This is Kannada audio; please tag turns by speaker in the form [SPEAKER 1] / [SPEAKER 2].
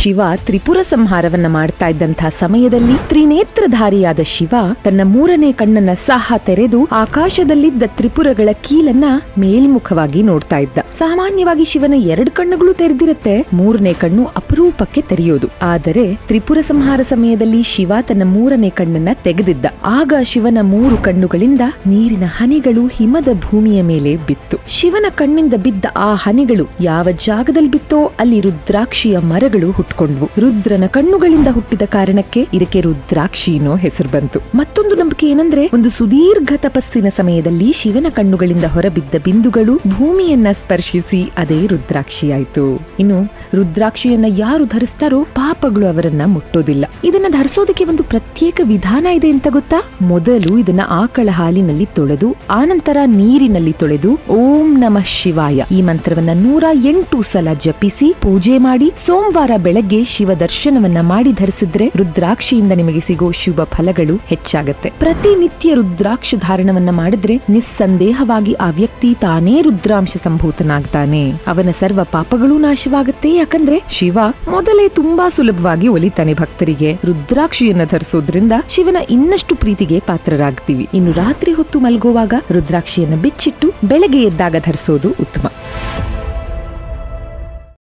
[SPEAKER 1] ಶಿವ ತ್ರಿಪುರ ಸಂಹಾರವನ್ನ ಮಾಡ್ತಾ ಇದ್ದಂತಹ ಸಮಯದಲ್ಲಿ ತ್ರಿನೇತ್ರಧಾರಿಯಾದ ಶಿವ ತನ್ನ ಮೂರನೇ ಕಣ್ಣನ್ನ ಸಹ ತೆರೆದು ಆಕಾಶದಲ್ಲಿದ್ದ ತ್ರಿಪುರಗಳ ಕೀಲನ್ನ ಮೇಲ್ಮುಖವಾಗಿ ನೋಡ್ತಾ ಇದ್ದ. ಸಾಮಾನ್ಯವಾಗಿ ಶಿವನ ಎರಡು ಕಣ್ಣುಗಳು ತೆರೆದಿರುತ್ತೆ, ಮೂರನೇ ಕಣ್ಣು ಅಪರೂಪಕ್ಕೆ ತೆರೆಯೋದು. ಆದರೆ ತ್ರಿಪುರ ಸಂಹಾರ ಸಮಯದಲ್ಲಿ ಶಿವ ತನ್ನ ಮೂರನೇ ಕಣ್ಣನ್ನ ತೆಗೆದಿದ್ದ. ಆಗ ಶಿವನ ಮೂರು ಕಣ್ಣುಗಳಿಂದ ನೀರಿನ ಹನಿಗಳು ಹಿಮದ ಭೂಮಿಯ ಮೇಲೆ ಬಿತ್ತು. ಶಿವನ ಕಣ್ಣಿಂದ ಬಿದ್ದ ಆ ಹನಿಗಳು ಯಾವ ಜಾಗದಲ್ಲಿ ಬಿತ್ತೋ ಅಲ್ಲಿ ರುದ್ರಾಕ್ಷಿಯ ಮರಗಳು ಹುಟ್ಕೊಂಡ್ವು ರುದ್ರನ ಕಣ್ಣುಗಳಿಂದ ಹುಟ್ಟಿದ ಕಾರಣಕ್ಕೆ ಇದಕ್ಕೆ ರುದ್ರಾಕ್ಷಿ ಹೆಸರು ಬಂತು. ಮತ್ತೊಂದು ನಂಬಿಕೆ ಏನಂದ್ರೆ, ಒಂದು ಸುದೀರ್ಘ ತಪಸ್ಸಿನ ಸಮಯದಲ್ಲಿ ಶಿವನ ಕಣ್ಣುಗಳಿಂದ ಹೊರಬಿದ್ದ ಬಿಂದುಗಳು ಭೂಮಿಯನ್ನ ಸ್ಪರ್ಶಿಸಿ ಅದೇ ರುದ್ರಾಕ್ಷಿಯಾಯ್ತು. ಇನ್ನು ರುದ್ರಾಕ್ಷಿಯನ್ನ ಯಾರು ಧರಿಸ್ತಾರೋ ಪಾಪಗಳು ಅವರನ್ನ ಮುಟ್ಟೋದಿಲ್ಲ. ಇದನ್ನ ಧರಿಸೋದಕ್ಕೆ ಒಂದು ಪ್ರತ್ಯೇಕ ವಿಧಾನ ಇದೆ ಅಂತ ಗೊತ್ತಾ? ಮೊದಲು ಇದನ್ನ ಆಕಳ ಹಾಲಿನಲ್ಲಿ ತೊಳೆದು, ಆನಂತರ ನೀರಿನಲ್ಲಿ ತೊಳೆದು, ಓಂ ನಮಃ ಶಿವಾಯ ಈ ಮಂತ್ರವನ್ನ ನೂರ ಎಂಟು ಸಲ ಜಪಿಸಿ, ಪೂಜೆ ಮಾಡಿ, ಸೋಮವಾರ ಬೆಳಗ್ಗೆ ಶಿವ ದರ್ಶನವನ್ನ ಮಾಡಿ ಧರಿಸಿದ್ರೆ ರುದ್ರಾಕ್ಷಿಯಿಂದ ನಿಮಗೆ ಸಿಗೋ ಶುಭ ಫಲಗಳು ಹೆಚ್ಚಾಗತ್ತೆ. ಪ್ರತಿನಿತ್ಯ ರುದ್ರಾಕ್ಷ ಧಾರಣವನ್ನ ಮಾಡಿದ್ರೆ ನಿಸ್ಸಂದೇಹವಾಗಿ ಆ ವ್ಯಕ್ತಿ ತಾನೇ ರುದ್ರಾಂಶ ಸಂಭೂತನಾಗ್ತಾನೆ. ಅವನ ಸರ್ವ ಪಾಪಗಳು ನಾಶವಾಗುತ್ತೆ. ಯಾಕಂದ್ರೆ ಶಿವ ಮೊದಲೇ ತುಂಬಾ ಸುಲಭವಾಗಿ ಒಲಿತಾನೆ ಭಕ್ತರಿಗೆ. ರುದ್ರಾಕ್ಷಿಯನ್ನ ಧರಿಸೋದ್ರಿಂದ ಶಿವನ ಇನ್ನಷ್ಟು ಪ್ರೀತಿಗೆ ಪಾತ್ರರಾಗ್ತೀವಿ. ಇನ್ನು ರಾತ್ರಿ ಹೊತ್ತು ಮಲಗುವಾಗ ರುದ್ರಾಕ್ಷಿಯನ್ನ ಬಿಚ್ಚಿಟ್ಟು ಬೆಳಗ್ಗೆ ಎದ್ದಾಗ ಧರಿಸೋದು ಉತ್ತಮ.